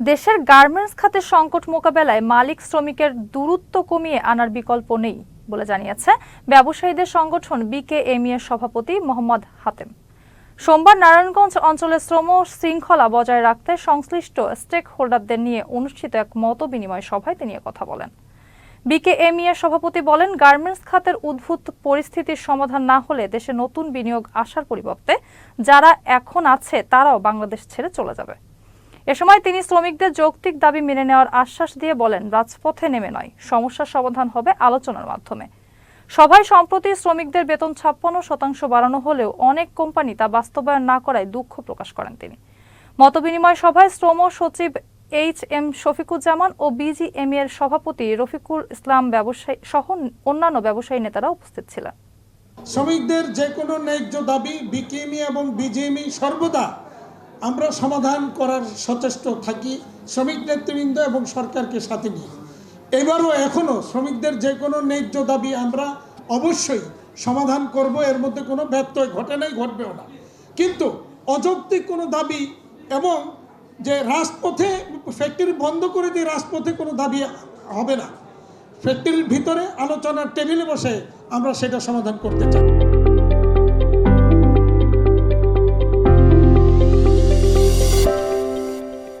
দেশের গার্মেন্টস খাতের সংকট মোকাবেলায় মালিক শ্রমিকের দূরত্ব কমিয়ে আনার বিকল্প নেই বলে জানিয়েছে ব্যবসায়ীদের সংগঠন বিকেএমই এর সভাপতি মোহাম্মদ হাতেম। সোমবার নারায়ণগঞ্জ অঞ্চলে শ্রম শৃঙ্খলা বজায় রাখতে সংশ্লিষ্ট স্টেক হোল্ডারদের নিয়ে অনুষ্ঠিত এক মত বিনিময় সভায় তিনি কথা বলেন। বিকেএমই এর সভাপতি বলেন, গার্মেন্টস খাতের উদ্ভূত পরিস্থিতির সমাধান না হলে দেশে নতুন বিনিয়োগ আসার পরিবর্তে যারা এখন আছে তারাও বাংলাদেশ ছেড়ে চলে যাবে। এ সময় তিনি শ্রমিকদের যৌক্তিক দাবি মেনে নেওয়ার আশ্বাস দিয়ে বলেন, রাজপথে নেমে নয়, সমস্যার সমাধান হবে আলোচনার মাধ্যমে। সভায় সম্প্রতি শ্রমিকদের বেতন ছাপ্পান্ন শতাংশ বাড়ানো হলেও অনেক কোম্পানি তা বাস্তবায়ন না করায় দুঃখ প্রকাশ করেন তিনি। মতবিনিময় সভায় শ্রম সচিব এইচ এম শফিকুজ্জামান ও বিজিএম এর সভাপতি রফিকুল ইসলাম ব্যবসায়ী সহ অন্যান্য ব্যবসায়ী নেতারা উপস্থিত ছিলেন। শ্রমিকদের যে কোনো ন্যায্য দাবি, বিকেএমই এবং বিজিএমই সর্বদা আমরা সমাধান করার সচেষ্ট থাকি শ্রমিক নেতৃবৃন্দ এবং সরকারকে সাথে নিয়ে। এবারও এখনও শ্রমিকদের যে কোনো ন্যায্য দাবি আমরা অবশ্যই সমাধান করব, এর মধ্যে কোনো ব্যত্যয় ঘটে নাই, ঘটবেও না। কিন্তু অযৌক্তিক কোনো দাবি এবং যে রাজপথে ফ্যাক্টরি বন্ধ করে দিয়ে রাজপথে কোনো দাবি হবে না। ফ্যাক্টরির ভিতরে আলোচনার টেবিলে বসে আমরা সেটা সমাধান করতে চাই।